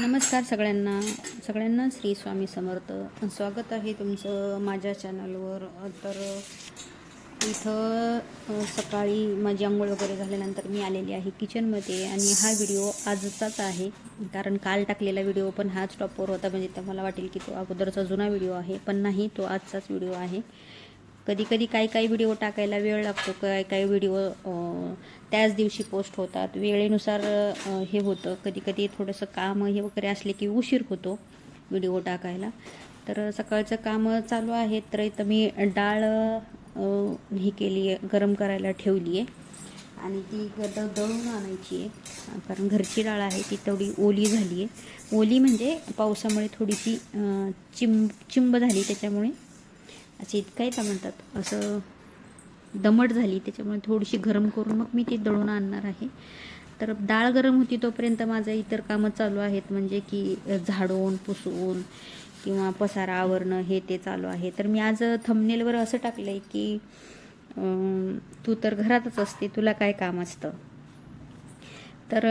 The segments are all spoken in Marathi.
नमस्कार सगळ्यांना. सगळ्यांना श्री स्वामी समर्थ. स्वागत आहे तुमचं माझ्या चॅनलवर तर इथं सकाळी माझी आंघोळ वगैरे झाल्यानंतर मी आलेली आहे किचनमध्ये आणि हा व्हिडिओ आजचाच आहे. कारण काल टाकलेला व्हिडिओ पण हाच टॉपवर होता. म्हणजे तर मला वाटेल की तो अगोदरचा जुना व्हिडिओ आहे पण नाही तो आजचाच व्हिडिओ आहे. कधी कधी काही काही व्हिडिओ टाकायला वेळ लागतो. काही काही व्हिडिओ त्याच दिवशी पोस्ट होतात. वेळेनुसार हे होतं. कधी कधी थोडंसं काम हे वगैरे असले की उशीर होतो व्हिडिओ टाकायला. तर सकाळचं कामं चालू आहेत तर इथं मी डाळ ही हे केली आहे गरम करायला ठेवली आहे आणि ती गद दळून आणायची आहे कारण घरची डाळ आहे ती तेवढी ओली झाली आहे ओली म्हणजे पावसामुळे थोडीशी चिंब चिंब झाली त्याच्यामुळे असे काय का म्हणतात असं दमट झाली त्याच्यामुळे थोडीशी गरम करून मग मी ती दळून आणणार आहे. तर डाळ गरम होती तोपर्यंत माझं इतर कामं चालू आहेत म्हणजे की झाडून पुसून किंवा पसारा आवरणं हे ते चालू आहे. तर मी आज थंबनेलवर असं टाकलं आहे की तू तर घरातच असते तुला काय काम असतं? तर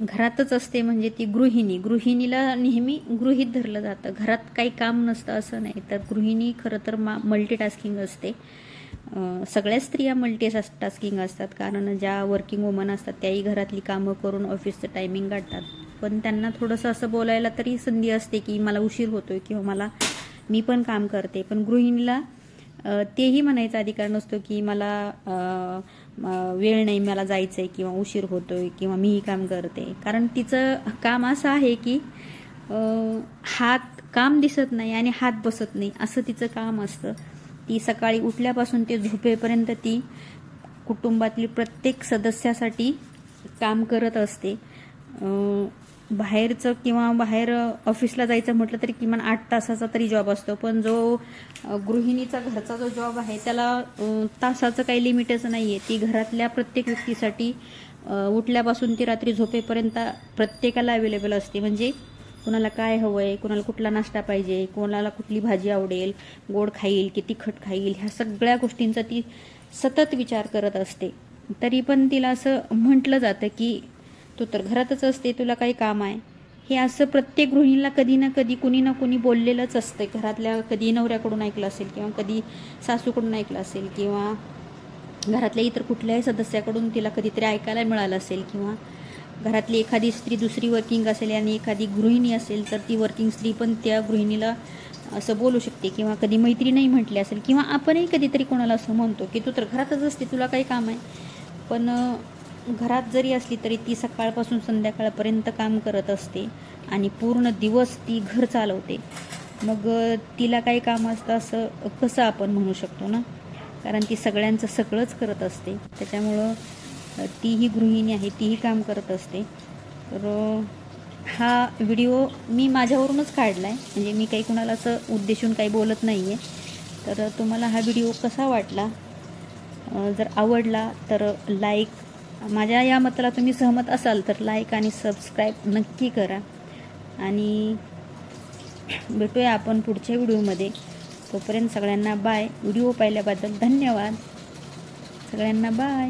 घरातच असते म्हणजे ती गृहिणी. गृहिणीला नेहमी गृहित धरलं जातं. घरात काही काम नसतं असं नाही. तर गृहिणी खरं तर मा मल्टीटास्किंग असते. सगळ्या स्त्रिया मल्टी टास्किंग असतात. कारण ज्या वर्किंग वुमन असतात त्याही घरातली कामं करून ऑफिसचं टायमिंग काढतात. पण त्यांना थोडंसं असं बोलायला तरी संधी असते की मला उशीर होतोय किंवा मला मी पण काम करते. पण गृहिणीला तेही म्हणायचा अधिकार नसतो की मला वेळ नाही मला जायचं आहे किंवा उशीर होतोय किंवा मीही काम करते. कारण तिचं काम असं आहे की हात काम दिसत नाही आणि हात बसत नाही असं तिचं काम असतं. ती सकाळी उठल्यापासून ते झोपेपर्यंत ती कुटुंबातील प्रत्येक सदस्यासाठी काम करत असते. बाहेरचं किंवा बाहेर ऑफिसला जायचं म्हटलं तरी किमान आठ तासाचा तरी जॉब असतो. पण जो गृहिणीचा घरचा जो जॉब आहे त्याला तासाचं काही लिमिटच नाही आहे ती घरातल्या प्रत्येक व्यक्तीसाठी उठल्यापासून ती रात्री झोपेपर्यंत प्रत्येकाला अवेलेबल असते. म्हणजे कुणाला काय हवं आहे कुणाला कुठला नाश्ता पाहिजे कोणाला कुठली भाजी आवडेल गोड खाईल की तिखट खाईल ह्या सगळ्या गोष्टींचा ती सतत विचार करत असते. तरी पण तिला असं म्हटलं जातं की तू तर घरातच असते तुला काही काम आहे. हे असं प्रत्येक गृहिणीला कधी ना कधी कुणी ना कुणी बोललेलंच असतं. घरातल्या कधी नवऱ्याकडून ऐकलं असेल किंवा कधी सासूकडून ऐकलं असेल किंवा घरातल्या इतर कुठल्याही सदस्याकडून तिला कधीतरी ऐकायला मिळालं असेल किंवा घरातली एखादी स्त्री दुसरी वर्किंग असेल आणि एखादी गृहिणी असेल तर ती वर्किंग स्त्री पण त्या गृहिणीला असं बोलू शकते किंवा कधी मैत्रीणही म्हटली असेल किंवा आपणही कधीतरी कोणाला असं म्हणतो की तू तर घरातच असते तुला काही काम आहे. पण घरात जरी असली तरी ती सकाळपासून संध्याकाळपर्यंत काम करत असते आणि पूर्ण दिवस ती घर चालवते. मग तिला काही काम असतं असं कसं आपण म्हणू शकतो ना? कारण ती सगळ्यांचं सगळंच करत असते. त्याच्यामुळं तीही गृहिणी आहे तीही काम करत असते. तर हा व्हिडिओ मी माझ्यावरूनच काढला आहे म्हणजे मी काही कुणाला असं उद्देशून काही बोलत नाही आहे तर तुम्हाला हा व्हिडिओ कसा वाटला? जर आवडला तर लाईक माझ्या या मताला तुम्ही सहमत असाल तर लाईक आणि सबस्क्राईब नक्की करा. आणि भेटूया आपण पुढच्या व्हिडिओमध्ये. तोपर्यंत सगळ्यांना बाय व्हिडिओ पाहिल्याबद्दल धन्यवाद. सगळ्यांना बाय